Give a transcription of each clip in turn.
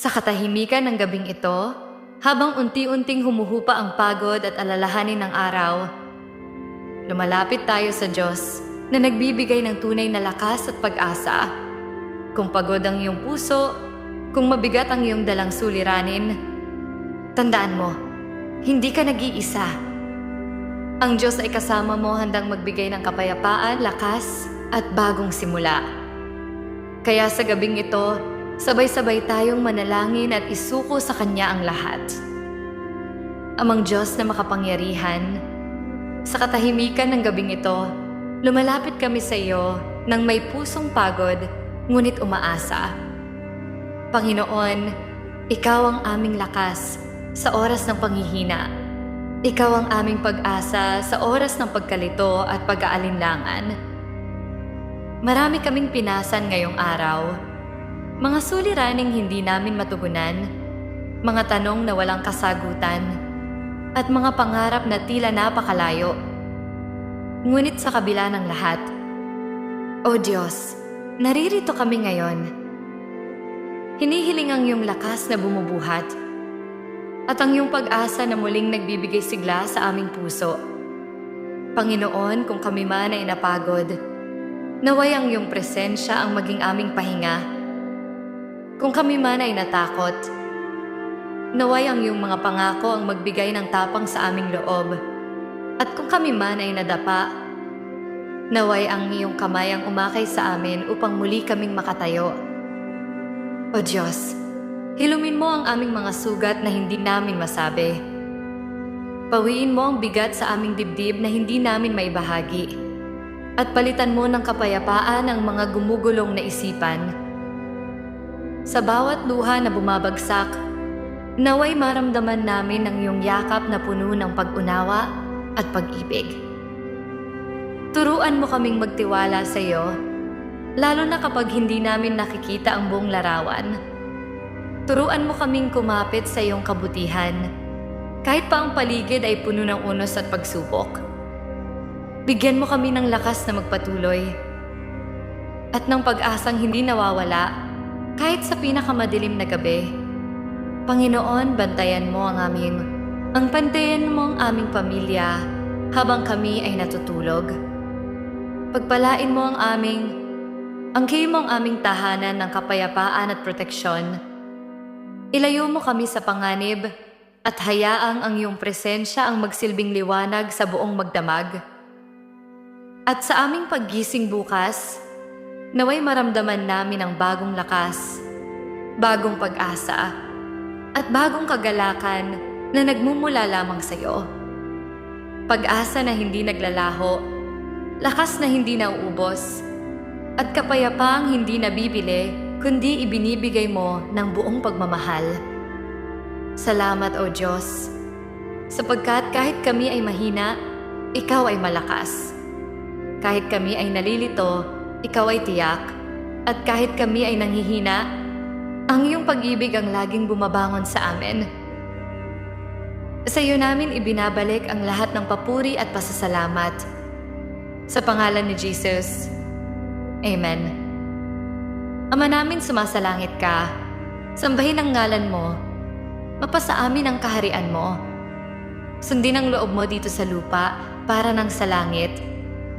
Sa katahimikan ng gabing ito, habang unti-unting humuhupa ang pagod at alalahanin ng araw, lumalapit tayo sa Diyos na nagbibigay ng tunay na lakas at pag-asa. Kung pagod ang iyong puso, kung mabigat ang iyong dalang suliranin, tandaan mo, hindi ka nag-iisa. Ang Diyos ay kasama mo handang magbigay ng kapayapaan, lakas, at bagong simula. Kaya sa gabing ito, sabay-sabay tayong manalangin at isuko sa Kanya ang lahat. Amang Diyos na makapangyarihan, sa katahimikan ng gabing ito, lumalapit kami sa iyo ng may pusong pagod, ngunit umaasa. Panginoon, Ikaw ang aming lakas sa oras ng panghihina. Ikaw ang aming pag-asa sa oras ng pagkalito at pag-aalinlangan. Marami kaming pinasan ngayong araw. Mga suliraning hindi namin matugunan, mga tanong na walang kasagutan, at mga pangarap na tila napakalayo. Ngunit sa kabila ng lahat, O Diyos, naririto kami ngayon. Hinihiling ang iyong lakas na bumubuhat at ang iyong pag-asa na muling nagbibigay sigla sa aming puso. Panginoon, kung kami man ay napagod, naway ang iyong presensya ang maging aming pahinga. Kung kami man ay natakot, naway ang iyong mga pangako ang magbigay ng tapang sa aming loob. At kung kami man ay nadapa, naway ang iyong kamay ang umakay sa amin upang muli kaming makatayo. O Diyos, hilumin mo ang aming mga sugat na hindi namin masabi. Pawiin mo ang bigat sa aming dibdib na hindi namin maibahagi. At palitan mo ng kapayapaan ang mga gumugulong na isipan. Sa bawat luha na bumabagsak, naway maramdaman namin ang iyong yakap na puno ng pag-unawa at pag-ibig. Turuan mo kaming magtiwala sa iyo, lalo na kapag hindi namin nakikita ang buong larawan. Turuan mo kaming kumapit sa iyong kabutihan, kahit pa ang paligid ay puno ng unos at pagsubok. Bigyan mo kami ng lakas na magpatuloy at ng pag-asang hindi nawawala kahit sa pinakamadilim na gabi. Panginoon, bantayan mo ang aming, ang pantayan mo ang aming pamilya habang kami ay natutulog. Pagpalain mo ang aming, ang mo ang aming tahanan ng kapayapaan at proteksyon. Ilayo mo kami sa panganib at hayaang ang iyong presensya ang magsilbing liwanag sa buong magdamag. At sa aming paggising bukas, naway maramdaman namin ang bagong lakas, bagong pag-asa, at bagong kagalakan na nagmumula lamang sa iyo. Pag-asa na hindi naglalaho, lakas na hindi nauubos, at kapayapaang hindi nabibili kundi ibinibigay mo ng buong pagmamahal. Salamat o Diyos, sapagkat kahit kami ay mahina, ikaw ay malakas. Kahit kami ay nalilito, ikaw ay tiyak. At kahit kami ay nanghihina, ang iyong pag-ibig ang laging bumabangon sa amin. Sa iyo namin ibinabalik ang lahat ng papuri at pasasalamat. Sa pangalan ni Jesus, Amen. Ama namin sumasalangit ka, sambahin ang ngalan mo, mapasa amin ang kaharian mo. Sundin ang loob mo dito sa lupa para nang sa langit.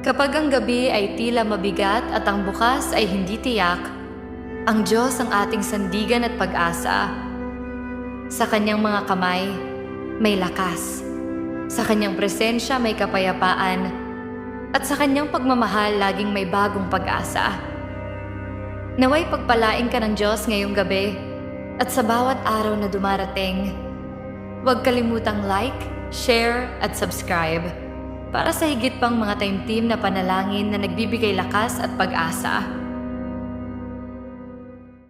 Kapag ang gabi ay tila mabigat at ang bukas ay hindi tiyak, ang Diyos ang ating sandigan at pag-asa. Sa kanyang mga kamay, may lakas. Sa kanyang presensya may kapayapaan. At sa kanyang pagmamahal laging may bagong pag-asa. Naway pagpalain ka ng Diyos ngayong gabi at sa bawat araw na dumarating. Huwag kalimutang like, share at subscribe para sa higit pang mga time team na panalangin na nagbibigay lakas at pag-asa.